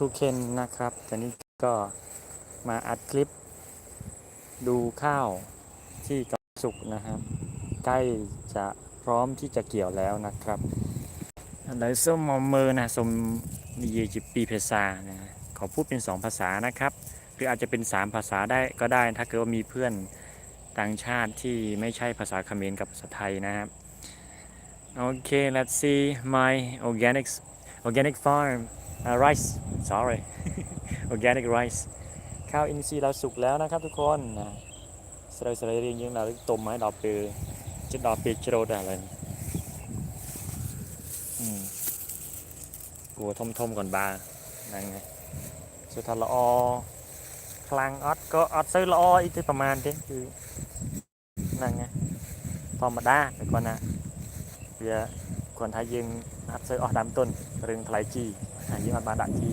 ครูเคนนะครับตอนนี้ก็มาอัดคลิป ดูข้าวที่กำลังสุกนะครับ ใกล้จะพร้อมที่จะเกี่ยวแล้วนะครับในส้มมอมเมอร์นะสมดีเยจิปีเพซานะขอพูดเป็น 2 ภาษานะครับ หรืออาจจะเป็น 3 ภาษาได้ก็ได้ ถ้าเกิดว่ามีเพื่อนต่างชาติที่ไม่ใช่ภาษาเขมรกับภาษาไทยนะครับโอเค let's see my organic organic farm uh, rice sorry organic rice ข้าวอินทรีย์เราสุกแล้วนะครับทุกคนนะสไลด์สไลด์เรียงยังเราต้มไม้ดอกเปลือจะดอกเปลือจโรดอะไรอืมกลัวทมทมๆก่อนบานั่นไงสุดท้ายละออพลังออดก็ออ ดซื้อละอออีกที่ประมาณนี้คือนั่นไงธรรมดาแต่ก่อนนะเซอคนไทยยังอัดซื้อออดดำต้นเรื่องทลายจียังอัดบาดักจี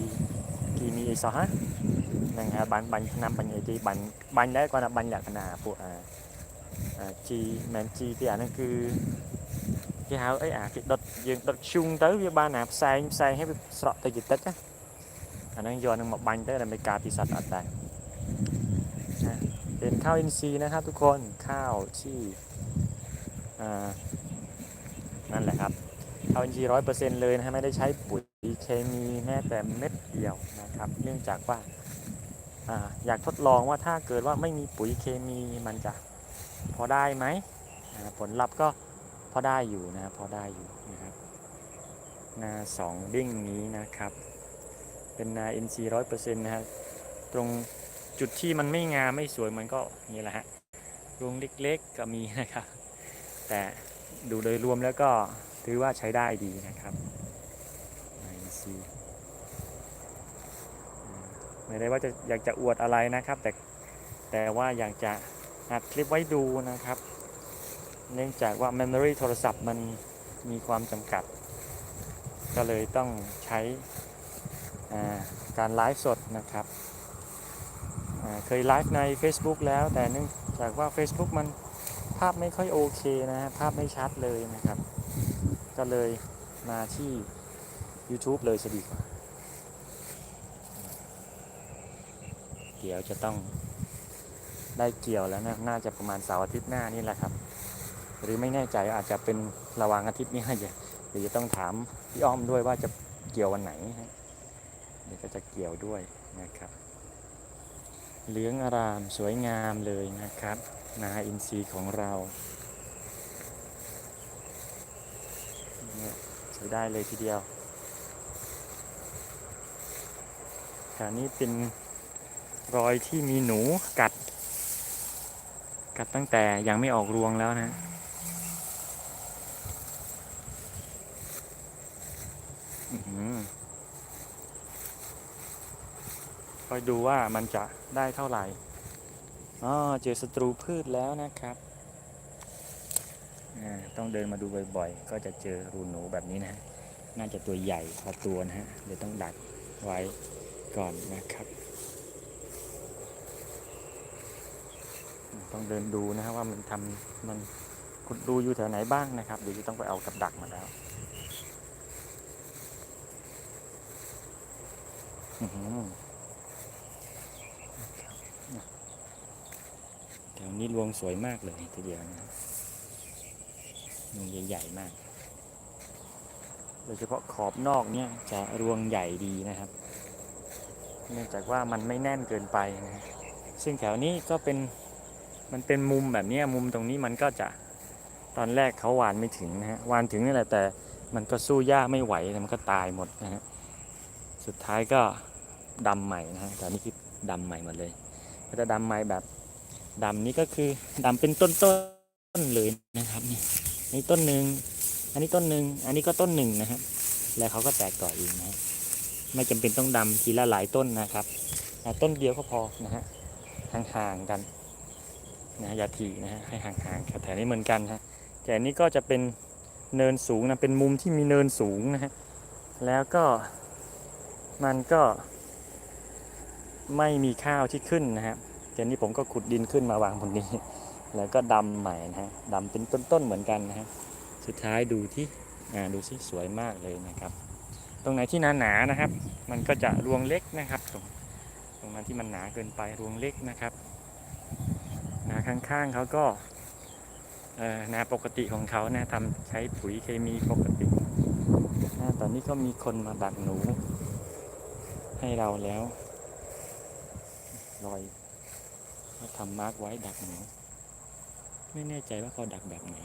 กีมีไอซอฮะนั่นฮะบันบันน้ำบันใหญ่ที่บันบันได้ก็นะบันอยากขนาดพวกจีแมนจีที่อ่านนั่นคือที่หาเอ้อะ cái đợt dương đợt chung tới với ba nạp sang sang ให้สระตะกิดตึ๊ดอันนั้นย้อนมาบันได้อเมริกาปีศาจอัดได้เป็นข้าวอินทรีย์นะครับ ทุกคนข้าวที่อ่านั่นแหละครับ ข้าวอินทรีย์ร้อยเปอร์เซ็นต์เลยนะฮะไม่ได้ใช้ปุ๋ยเคมีแม้แต่เม็ดเดียวนะครับ เนื่องจากว่าออยากทดลองว่าถ้าเกิดว่าไม่มีปุ๋ยเคมีมันจะพอได้ไหมผลลัพธ์ก็พอได้อยู่นะพอได้อยู่นะครับนาสองดิ้งนี้นะครับ เป็นนาอินทรีร้อยเปอร์เซ็นต์นะฮะตรงจุดที่มันไม่งามไม่สวยมันก็นี่แหละฮะรวงเล็กๆก็มีนะครับ แต่ดูโดยรวมแล้วก็ ถือว่าใช้ได้ดีนะครับไม่ได้ว่าจะอยากจะอวดอะไรนะครับ แต่แต่ว่าอยากจะอัดคลิปไว้ดูนะครับ เนื่องจากว่า Memory โทรศัพท์มันมีความจำกัด ก็เลยต้องใช้าการไลฟ์สดนะครับเคยไลฟ์ใน Facebook แล้ว แต่เนื่องจากว่า Facebook มันภาพไม่ค่อยโอเคนะฮะภาพไม่ชัดเลยนะครับ ก็เลยมาที่ YouTube เลยจะดีกว่า เดี๋ยวจะต้องได้เกี่ยวแล้วนะน่าจะประมาณเสาร์อาทิตย์หน้านี่แหละครับ หรือไม่แน่ใจอาจจะเป็นระหว่างอาทิตย์นี้เดี๋ยวเดี๋ยวจะต้องถามพี่อ้อมด้วยว่าจะเกี่ยววันไหนเดี๋ยวก็จะเกี่ยวด้วยนะครับ เหลืองอารามสวยงามเลยนะครับ นาอินทรีย์ของเรา เนี่ยใช้ได้เลยทีเดียวแถวนี้เป็นรอยที่มีหนูกัด กัดตั้งแต่ยังไม่ออกรวงแล้วนะคอยดูว่ามันจะได้เท่าไหร่อ๋อเจอศัตรูพืชแล้วนะครับ ต้องเดินมาดูบ่อยๆ ก็จะเจอรูหนูแบบนี้นะฮะน่าจะตัวใหญ่พอตัวนะฮะเดี๋ยวต้องดักไว้ก่อนนะครับ ต้องเดินดูนะครับว่ามันทำมันขุดดูอยู่แถวไหนบ้างนะครับ เดี๋ยวจะต้องไปเอากับดักมาแล้วแถวนี้รวงสวยมากเลยทีเดียวนะครับ รวงใหญ่ ๆ มาก โดยเฉพาะขอบนอกเนี่ยจะรวงใหญ่ดีนะครับ เนื่องจากว่ามันไม่แน่นเกินไปนะซึ่งแถวนี้ก็เป็นมันเป็นมุมแบบเนี้ยมุมตรงนี้มันก็จะตอนแรกเขาหวานไม่ถึงนะฮะหวานถึงนี่แหละแต่มันก็สู้หญ้าไม่ไหวมันก็ตายหมดนะฮะสุดท้ายก็ดำใหม่นะฮะแต่นี่คือดำใหม่หมดเลยก็จะดำใหม่แบบดำนี้ก็คือดำเป็นต้นๆเลย นะครับนี่นี่ต้นหนึ่งอันนี้ต้นหนึ่งอันนี้ก็ต้นหนึ่งนะครับ แล้วเขาก็แตกก่อเองนะฮะไม่จำเป็นต้องดำทีละหลายต้นนะครับอ่ต้นเดียวก็พอนะฮะห่างๆกันนะอย่าทีนะฮะให้ห่างๆแถวนี้เหมือนกันฮะแต่อันนี้ก็จะเป็นเนินสูงนะเป็นมุมที่มีเนินสูงนะฮะแล้วก็มันก็ไม่มีข้าวที่ขึ้นนะฮะแต่นี้ผมก็ขุดดินขึ้นมาวางบนนี้ แล้วก็ดำใหม่นะฮะดำเป็นต้นๆเหมือนกันนะฮะสุดท้ายดูที่อ่าดูสิสวยมากเลยนะครับ ตรงไหนที่หนาหนานะครับ มันก็จะรวงเล็กนะครับ ตรงตรงนั้นที่มันหนาเกินไปรวงเล็กนะครับนาข้างๆเขาก็เอ่อนาปกติของเขานะทำใช้ปุ๋ยเคมีปกติตอนนี้ก็มีคนมาดักหนู ให้เราแล้ว รอยเขาทำมาร์กไว้ดักหนู ไม่แน่ใจว่าเขาดักแบบไหน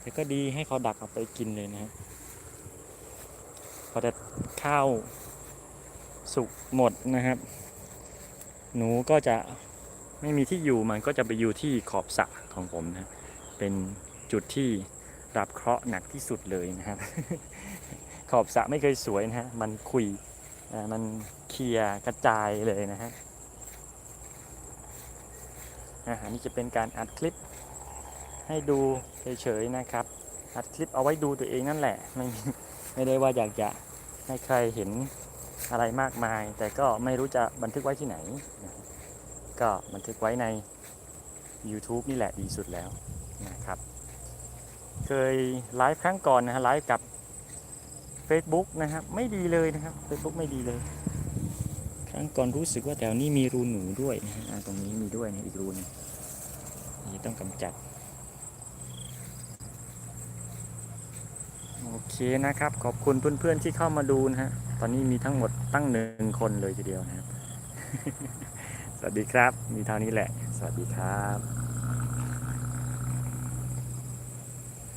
แต่ก็ดีให้เขาดักเอาไปกินเลยนะฮะพอจะข้าวสุกหมดนะครับ หนูก็จะไม่มีที่อยู่มันก็จะไปอยู่ที่ขอบสระของผมนะ เป็นจุดที่รับเคราะห์หนักที่สุดเลยนะครับ ขอบสระไม่เคยสวยนะฮะ มันคุยมันเคลียร์กระจายเลยนะฮะ อันนี้จะเป็นการอัดคลิปให้ดูเฉยๆนะครับ อัดคลิปเอาไว้ดูตัวเองนั่นแหละ ไม่ไม่ได้ว่าอยากจะให้ใครเห็นอะไรมากมาย แต่ก็ไม่รู้จะบันทึกไว้ที่ไหน ก็บันทึกไว้ใน YouTube นี่แหละดีสุดแล้วนะครับ เคยไลฟ์ครั้งก่อนนะฮะไลฟ์กับ Facebook นะครับไม่ดีเลยนะครับ Facebook ไม่ดีเลย ครั้งก่อนรู้สึกว่าแถวนี้มีรูหนูด้วยนะฮะตรงนี้มีด้วยนะอีกรูหนึงนี่ต้องกำจัด โอเคนะครับ ขอบคุณเพื่อนๆที่เข้ามาดูนะฮะ ตอนนี้มีทั้งหมดตั้งหนึ่งคนเลยทีเดียวนะครับ สวัสดีครับ มีเท่านี้แหละ สวัสดีครับ